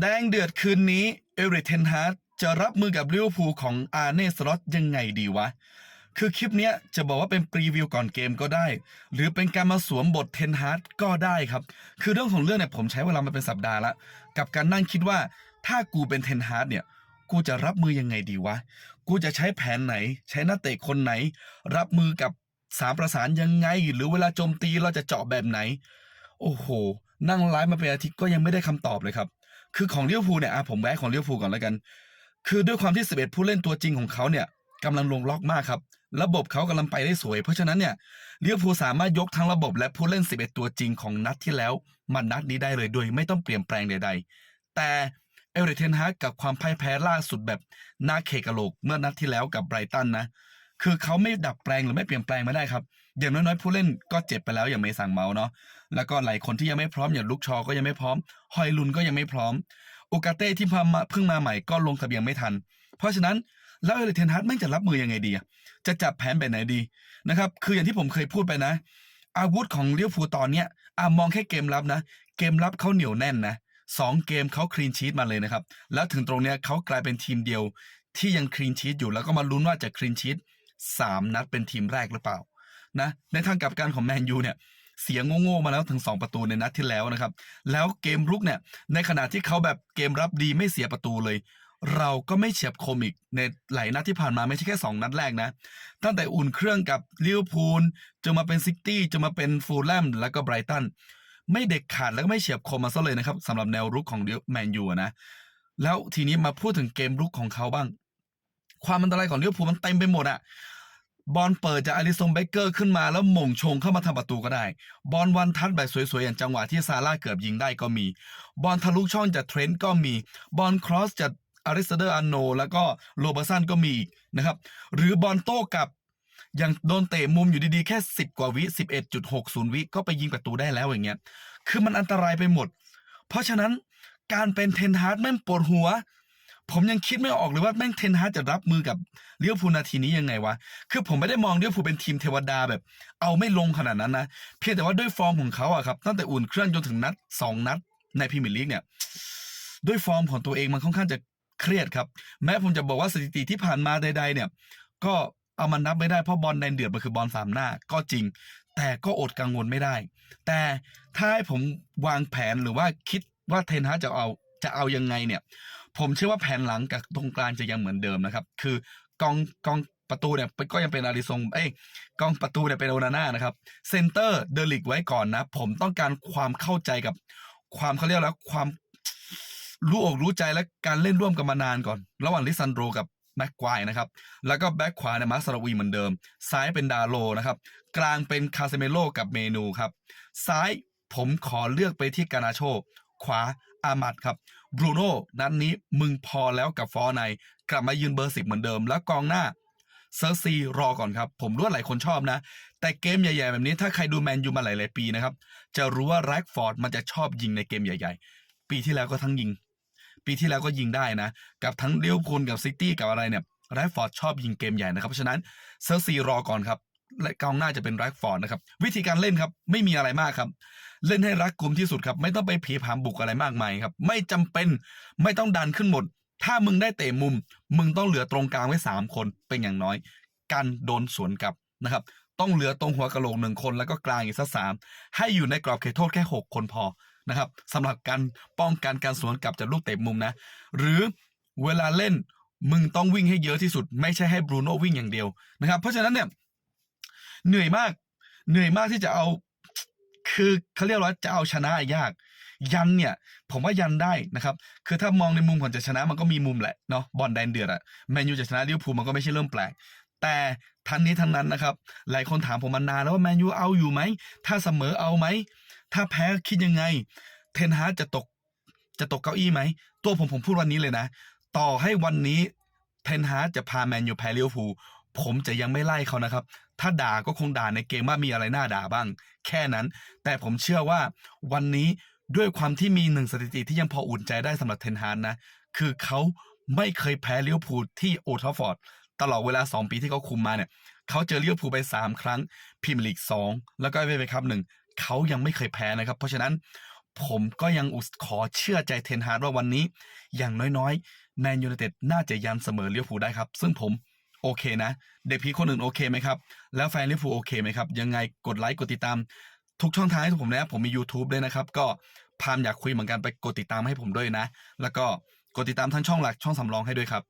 แดงเดือดคืนนี้ เอริกเทนฮาร์ดจะรับมือกับลิเวอร์พูลของอาร์เน่สล็อตยังไงดีวะ คือคลิปเนี้ยจะบอกว่าเป็นพรีวิวก่อนเกมก็ได้ หรือเป็นการมาสวมบทเทนฮาร์ดก็ได้ครับ คือเรื่องของเรื่องเนี่ยผมใช้เวลามาเป็นสัปดาห์ละ กับการนั่งคิดว่าถ้ากูเป็นเทนฮาร์ดเนี่ยกูจะรับมือยังไงดีวะ กูจะใช้แผนไหน ใช้นักเตะคนไหน รับมือกับสามประสานยังไง หรือเวลาโจมตีเราจะเจาะแบบไหน โอ้โห นั่งไลฟ์มาเป็นอาทิตย์ก็ยังไม่ได้คำตอบเลยครับ คือของเลิเวอร์พูเนี่ยอะผมแวะของเลิเวอร์พูก่อนแล้วกัน คือด้วยความที่ 11 ผู้เล่นตัวจริงของเขาเนี่ยกำลังลงล็อกมากครับ ระบบเขากำลังไปได้สวย เพราะฉะนั้นเนี่ยเลิเวอร์พูสามารถยกทั้งระบบและผู้เล่น 11 ตัวจริงของนัดที่แล้วมานัดนี้ได้เลยโดยไม่ต้องเปลี่ยนแปลงใด ๆ แต่เอริเทนฮากกับความพ่ายแพ้ล่าสุดแบบน่าเคกะโหลกเมื่อนัดที่แล้วกับไบรตันนะคือเขาไม่ดับแปลงหรือไม่เปลี่ยนแปลงไม่ได้ครับ อย่างน้อยๆผู้เล่นก็เจ็บไปแล้วอย่างเมสังเมาเนาะ แล้วก็หลายคนที่ยังไม่พร้อมอย่างลุกชอก็ยังไม่พร้อม ฮอยลุนก็ยังไม่พร้อม โอกาเต้ที่เพิ่งมาเพิ่งมาใหม่ก็ลงทะเบียนไม่ทัน เพราะฉะนั้นแล้วเอริเทนฮาร์ดแม่งจะรับมือยังไงดีจะจับแผนแบบไหนดีนะครับ คืออย่างที่ผมเคยพูดไปนะ อาวุธของเลี้ยวฟูตอนเนี้ยอะมองแค่เกมรับนะ เกมรับเขาเหนียวแน่นนะสองเกมเขาคลีนชีตมาเลยนะครับ แล้วถึงตรงเนี้ยเขากลายเป็นทีมเดียว ที่ยังคลีนชีตอยู่แล้วก็มาลุ้นว่าจะคลีนชีตสามนัดเป็นทีมแรกหรือเปล่านะในทางกลับกันของแมนยูเนี่ย เสียงโง่ๆมาแล้วถึง 2 ประตูในนัดที่แล้วนะครับ แล้วเกมรุกเนี่ย ในขณะที่เขาแบบเกมรับดีไม่เสียประตูเลย เราก็ไม่เฉียบคมอีกในหลายนัดที่ผ่านมาไม่ใช่แค่ 2 นัดแรกนะ ตั้งแต่อุ่นเครื่องกับลิเวอร์พูลจนมาเป็นซิตี้จนมาเป็นฟูลแลมแล้วก็ไบรตันไม่เด็กขาดแล้วก็ไม่เฉียบคมมาซะเลยนะครับสำหรับแนวรุกของแมนยูนะแล้วทีนี้มาพูดถึงเกมรุกของเขาบ้าง ความอันตรายของลิเวอร์พูลมันเต็มไปหมดอะ บอลเปิดจากอาริซงเบเกอร์ขึ้นมาแล้วหม่งชงเข้ามาทำประตูก็ได้ บอลวันทัดแบบสวยๆ อย่างจังหวะที่ซาร่าเกือบยิงได้ก็มี บอลทะลุช่องจากเทรนต์ก็มี บอลครอสจากอาริสเดอร์อันโน แล้วก็โรเบอร์สันก็มีนะครับ หรือบอลโต้กับอย่างโดนเตะมุมอยู่ดีๆ แค่ 10 กว่าวิ 11.60 วิก็ไปยิงประตูได้แล้วอย่างเงี้ย คือมันอันตรายไปหมด เพราะฉะนั้นการเป็นเทนฮาร์ดแม่งปวดหัว ผมยังคิดไม่ออกเลยว่าแม่งเทนฮาจะรับมือกับเลี้ยวภูนาทีนี้ยังไงวะ คือผมไม่ได้มองเลี้ยวภูเป็นทีมเทวดาแบบ เอาไม่ลงขนาดนั้นนะ เพียงแต่ว่าด้วยฟอร์มของเขาอะครับ ตั้งแต่อุ่นเครื่องจนถึงนัดสองนัดในพรีเมียร์ลีกเนี่ย ด้วยฟอร์มของตัวเองมันค่อนข้างจะเครียดครับ แม้ผมจะบอกว่าสถิติที่ผ่านมาใด ๆ เนี่ย ก็เอามันนับไม่ได้เพราะบอลแดนเดือดมันคือบอลสามหน้าก็จริง แต่ก็อดกังวลไม่ได้ แต่ถ้าให้ผมวางแผนหรือว่าคิดว่าเทนฮาจะเอาจะเอายังไงเนี่ย ผมเชื่อว่าแผนหลังกับตรงกลางจะยังเหมือนเดิมนะครับ คือกองกองประตูเนี่ยก็ยังเป็นอาริซงเอ้ยกองประตูเนี่ยเป็นโอนาน่านะครับเซนเตอร์เดลิกไว้ก่อนนะ ผมต้องการความเข้าใจกับความเขาเรียกแล้วความรู้อกรู้ใจและการเล่นร่วมกันมานานก่อน ระหว่างลิซันโดกับแม็กควายนะครับ แล้วก็แบ็คขวาเนี่ยมาสราวีเหมือนเดิม ซ้ายเป็นดาโลนะครับ กลางเป็นคาเซเมโลกับเมนูครับ ซ้ายผมขอเลือกไปที่กานาโช ขวา อามัดครับบรูโน่นัดนนี้มึงพอแล้วกับฟอร์ใน กลับมายืนเบอร์สิบเหมือนเดิม แล้วกองหน้าเซอร์ซีรอก่อนครับ ผมรู้ว่าหลายคนชอบนะ แต่เกมใหญ่ๆแบบนี้ถ้าใครดูแมนยูมาหลายๆปีนะครับ จะรู้ว่าแร็กฟอร์ดมันจะชอบยิงในเกมใหญ่ๆ ปีที่แล้วก็ทั้งยิง ปีที่แล้วก็ยิงได้นะ กับทั้งเลี้ยวพูลกับซิตี้กับอะไรเนี่ยแร็กฟอร์ดชอบยิงเกมใหญ่นะครับเพราะฉะนั้นเซอร์ซีรอก่อนครับ และกองหน้าจะเป็นแร็กฟอร์ดนะครับ วิธีการเล่นครับ ไม่มีอะไรมากครับ เล่นให้รักกลุ่มที่สุดครับ ไม่ต้องไปผีผามบุกอะไรมากมายครับ ไม่จำเป็นไม่ต้องดันขึ้นหมด ถ้ามึงได้เตะมุม มึงต้องเหลือตรงกลางไว้สามคนเป็นอย่างน้อยกันโดนสวนกลับนะครับ ต้องเหลือตรงหัวกะโหลกหนึ่งคนแล้วก็กลางอีกสักสามให้อยู่ในกรอบเขตโทษแค่หกคนพอนะครับสำหรับการป้องกันการสวนกลับจากลูกเตะมุมนะ หรือเวลาเล่นมึงต้องวิ่งให้เยอะที่สุด ไม่ใช่ให้บรูโน่วิ่งอย่างเดียวนะครับ เพราะฉะนั้นเนี่ย เหนื่อยมาก เหนื่อยมากที่จะเอา คือเขาเรียกว่าจะเอาชนะยาก ยันเนี่ย ผมว่ายันได้นะครับ คือถ้ามองในมุมของจะชนะมันก็มีมุมแหละเนาะบอลแดนเดือดอะแมนยูจะชนะลิเวอร์พูลมันก็ไม่ใช่เรื่องแปลกแต่ทั้งนี้ทั้งนั้นนะครับ หลายคนถามผมมานานแล้วว่าแมนยูเอาอยู่ไหม ถ้าเสมอเอาไหม ถ้าแพ้คิดยังไง เทนฮาร์ดจะตก จะตกเก้าอี้ไหม ตัวผมผมพูดวันนี้เลยนะ ต่อให้วันนี้เทนฮาร์ดจะพาแมนยูแพ้ลิเวอร์พูล ผมจะยังไม่ไล่เขานะครับ ถ้าด่าก็คงด่าในเกมว่ามีอะไรน่าด่าบ้าง แค่นั้น แต่ผมเชื่อว่าวันนี้ด้วยความที่มีหนึ่งสถิติที่ยังพออุ่นใจได้สำหรับเทนฮาร์ดนะ คือเขาไม่เคยแพ้เลิเวอร์พูลที่โอทราฟฟอร์ดตลอดเวลา 2 ปีที่เขาคุมมาเนี่ยเขาเจอเลิเวอร์พูไป 3 ครั้งพรีเมียร์ลีก2แล้วก็เอฟเอคัพหนึ่งเขายังไม่เคยแพ้นะครับ เพราะฉะนั้นผมก็ยังอุขอเชื่อใจเทนฮาร์ดว่าวันนี้ อย่างน้อยๆแมนยู i นเต็ดน่าจะยันเสมอเลี้ยวผูได้ครับ ซึ่งผม โอเคนะ เด็กพีคนอื่นโอเคไหมครับ แล้วแฟนเลี้ยวผูลโอเคไหมครับ ยังไงกดไลค์กดติดตาม ทุกช่องทางให้ผมนะผมมี YouTube ด้วยนะครับ ก็พามอยากคุยเหมือนกันไปกดติดตามให้ผมด้วยนะ แล้วก็กดติดตามทั้งช่องหลักช่องสำรองให้ด้วยครับ